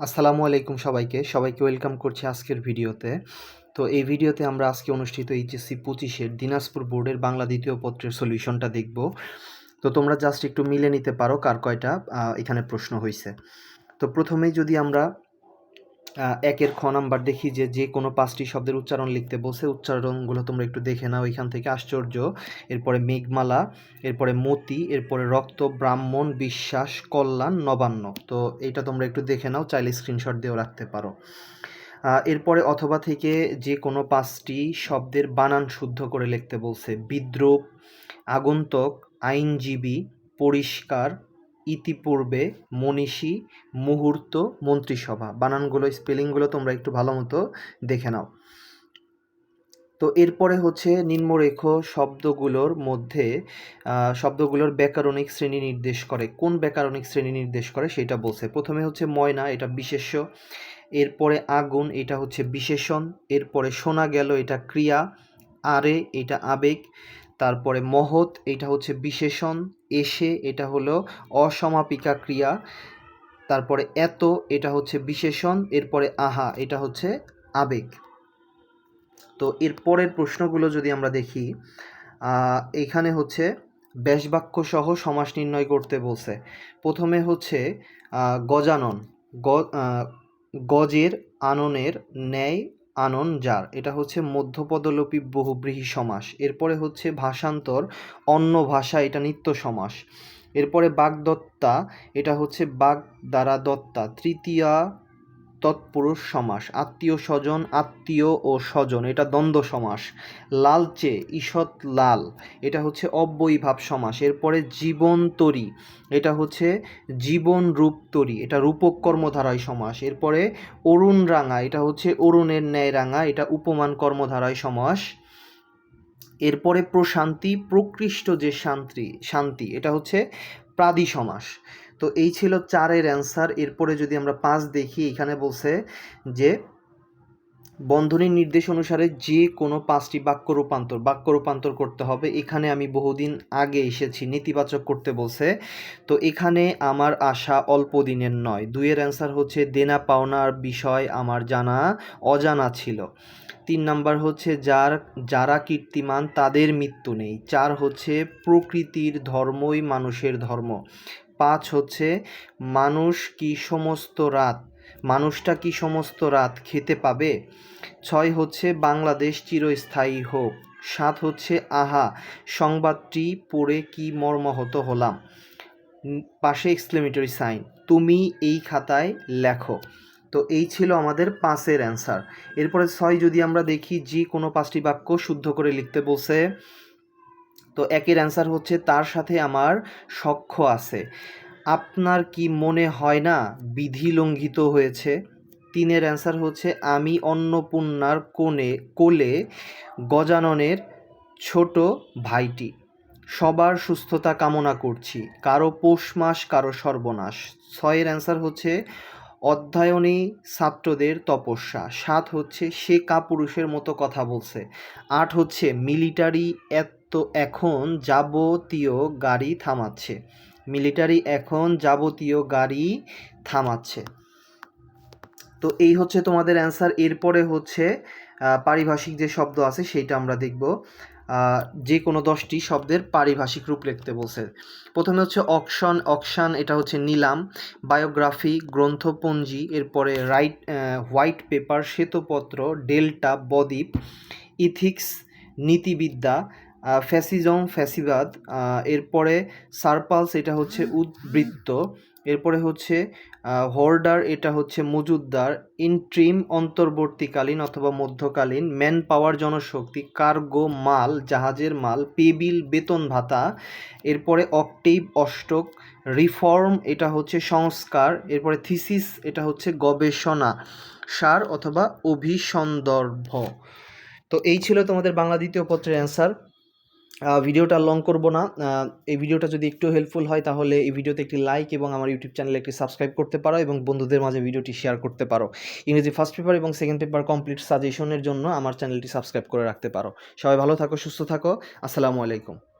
আসসালামু আলাইকুম সবাইকে। সবাইকে ওয়েলকাম করছি আজকের ভিডিওতে। তো এই ভিডিওতে আমরা আজকে অনুষ্ঠিত এইচএসসি পঁচিশের দিনাজপুর বোর্ডের বাংলা দ্বিতীয় পত্রের সলিউশনটা দেখব। তো তোমরা জাস্ট একটু মিলে নিতে পারো কার কয়টা এখানে প্রশ্ন হয়েছে তো প্রথমেই যদি আমরা একের খ নাম্বার দেখি যে যে কোনো পাঁচটি শব্দের উচ্চারণ লিখতে বসে উচ্চারণগুলো তোমরা একটু দেখে নাও এখান থেকে। আশ্চর্য। এরপরে মেঘমালা, এরপরে মতি, এরপরে রক্ত, ব্রাহ্মণ, বিশ্বাস, কল্যাণ, নবান্ন। তো এটা তোমরা একটু দেখে নাও, চাইলে স্ক্রিনশট দিয়েও রাখতে পারো। এরপরে অথবা থেকে যে কোনো পাঁচটি শব্দের বানান শুদ্ধ করে লিখতে বলছে। বিদ্রুপ, আগন্তুক, আইনজীবী, পরিষ্কার ইতিপূর্বে মনীষী, মুহূর্ত, মন্ত্রিসভা। বানানগুলো, স্পেলিংগুলো তোমরা একটু ভালো মতো দেখে নাও। তো এরপরে হচ্ছে নিম্নরেখ শব্দগুলোর মধ্যে শব্দগুলোর ব্যাকরণিক শ্রেণি নির্দেশ করে। কোন ব্যাকরণিক শ্রেণি নির্দেশ করে সেটা বলছে। প্রথমে হচ্ছে ময়না, এটা বিশেষ্য। এরপরে আগুন, এটা হচ্ছে বিশেষণ। এরপরে শোনা গেল, এটা ক্রিয়া। আরে, এটা আবেগ। তারপরে মহৎ, এটা হচ্ছে বিশেষণ, এসে এটা হলো অসমাপিকা ক্রিয়া। তারপরে এত, এটা হচ্ছে বিশেষণ, এরপরে আহা, এটা হচ্ছে আবেগ। তো এর পরের প্রশ্নগুলো যদি আমরা দেখি এখানে হচ্ছে ব্যাসবাক্য সহ সমাস নির্ণয় করতে বলছে। প্রথমে হচ্ছে গজানন গজের আননের ন্যায় আনন যার। এটা হচ্ছে মধ্যপদলোপী বহুব্রীহি সমাস। এরপরে হচ্ছে ভাষান্তর, অন্য ভাষা এটা নিত্য সমাস। এরপরে বাগদত্তা, এটা হচ্ছে বাগ দ্বারা দত্তা তৃতীয়া তৎপুরুষ সমাস, আত্মীয় স্বজন, আত্মীয় ও স্বজন, এটা দ্বন্দ্ব সমাস। লালচে, ঈষৎ লাল, এটা হচ্ছে অব্যয়ীভাব সমাস। এরপরে জীবনতরী এটা হচ্ছে জীবন রূপতরী এটা রূপক কর্মধারায় সমাস। এরপরে অরুণ রাঙা, এটা হচ্ছে অরুণের ন্যায় রাঙা, এটা উপমান কর্মধারায় সমাস। এরপরে প্রশান্তি, প্রকৃষ্ট যে শান্তি শান্তি, এটা হচ্ছে প্রাদি সমাস। তো এই ছিল চারের অ্যান্সার এরপরে যদি আমরা পাঁচ দেখি, এখানে বলছে যে, বন্ধনীর নির্দেশ অনুসারে যে কোনো পাঁচটি বাক্য রূপান্তর বাক্য রূপান্তর করতে হবে। এখানে আমি বহুদিন আগে এসেছি, নেতিবাচক করতে বলছে। তো এখানে আমার আশা অল্প দিনের নয়। দুইয়ের অ্যান্সার হচ্ছে, দেনা পাওনার বিষয় আমার জানা, অজানা ছিল। তিন নাম্বার হচ্ছে যার, যারা কীর্তিমান তাদের মৃত্যু নেই। চার হচ্ছে প্রকৃতির ধর্মই মানুষের ধর্ম। পাঁচ হচ্ছে মানুষ কি সমস্ত রাত, মানুষটা কি সমস্ত রাত খেতে পাবে? ছয় হচ্ছে বাংলাদেশ চিরস্থায়ী হোক। সাত হচ্ছে, আহা, সংবাদটি পড়ে কি মর্মাহত হলাম। পাশে এক্সক্লেমেটরি সাইন। তুমি এই খাতায় লেখো। তো এই ছিল আমাদের পাঁচের অ্যান্সার এরপরে ছয় যদি আমরা দেখি যে কোনো পাঁচটি বাক্য শুদ্ধ করে লিখতে বলছে। তো একের অ্যান্সার হচ্ছে, তার সাথে আমার সখ্য আছে। আপনার কি মনে হয় না বিধি লঙ্ঘিত হয়েছে? তিনের অ্যান্সার হচ্ছে, আমি অন্নপূর্ণার কোণে, কোলে গজাননের ছোট ভাইটি। সবার সুস্থতা কামনা করছি, কারও পৌষ মাস, কারও সর্বনাশ। ছয়ের অ্যান্সার হচ্ছে অধ্যয়নী ছাত্রদের তপস্যা, সাত হচ্ছে সে কাপুরুষের মতো কথা বলছে, আট হচ্ছে মিলিটারি এত এখন যাবতীয় গাড়ি থামাচ্ছে, মিলিটারি এখন যাবতীয় গাড়ি থামাচ্ছে। তো এই হচ্ছে তোমাদের অ্যান্সার এরপরে হচ্ছে পারিভাষিক যে শব্দ আছে, সেইটা আমরা দেখব। যে কোনো দশটি শব্দের পারিভাষিক রূপ লিখতে বলছে। প্রথমে হচ্ছে অকশন, অকশান, এটা হচ্ছে নিলাম, বায়োগ্রাফি, গ্রন্থপঞ্জি, এরপরে রাইট হোয়াইট পেপার, শ্বেতপত্র, ডেল্টা, বদ্বীপ, ইথিক্স, নীতিবিদ্যা ফ্যাসিজম, ফ্যাসিবাদ এরপরে সার্পালস, এটা হচ্ছে উদ্বৃত্ত এরপরে হচ্ছে হোল্ডার এটা হচ্ছে মজুদদার ইন্ট্রিম অন্তর্বর্তীকালীন অথবা মধ্যকালীন ম্যান পাওয়ার জনশক্তি কার্গো মাল, জাহাজের মাল পেবিল বেতন ভাতা, এরপরে অক্টেভ অষ্টক রিফর্ম এটা হচ্ছে সংস্কার, এরপরে থিসিস এটা হচ্ছে গবেষণা, সার অথবা অভিসন্দর্ভ। তো এই ছিল তোমাদের বাংলা দ্বিতীয় পত্রের অ্যান্সার ভিডিওটা লং করব না। এই ভিডিওটা যদি একটু হেল্পফুল হয়, তাহলে এই ভিডিওতে একটি লাইক এবং আমার ইউটিউব চ্যানেলে একটি সাবস্ক্রাইব করতে পারো এবং বন্ধুদের মাঝে ভিডিওটি শেয়ার করতে পারো। ইংরেজি ফার্স্ট পেপার এবং সেকেন্ড পেপার কমপ্লিট সাজেশনের জন্য আমার চ্যানেলটি সাবস্ক্রাইব করে রাখতে পারো। সবাই ভালো থাকো, সুস্থ থাকো। আসসালামু আলাইকুম।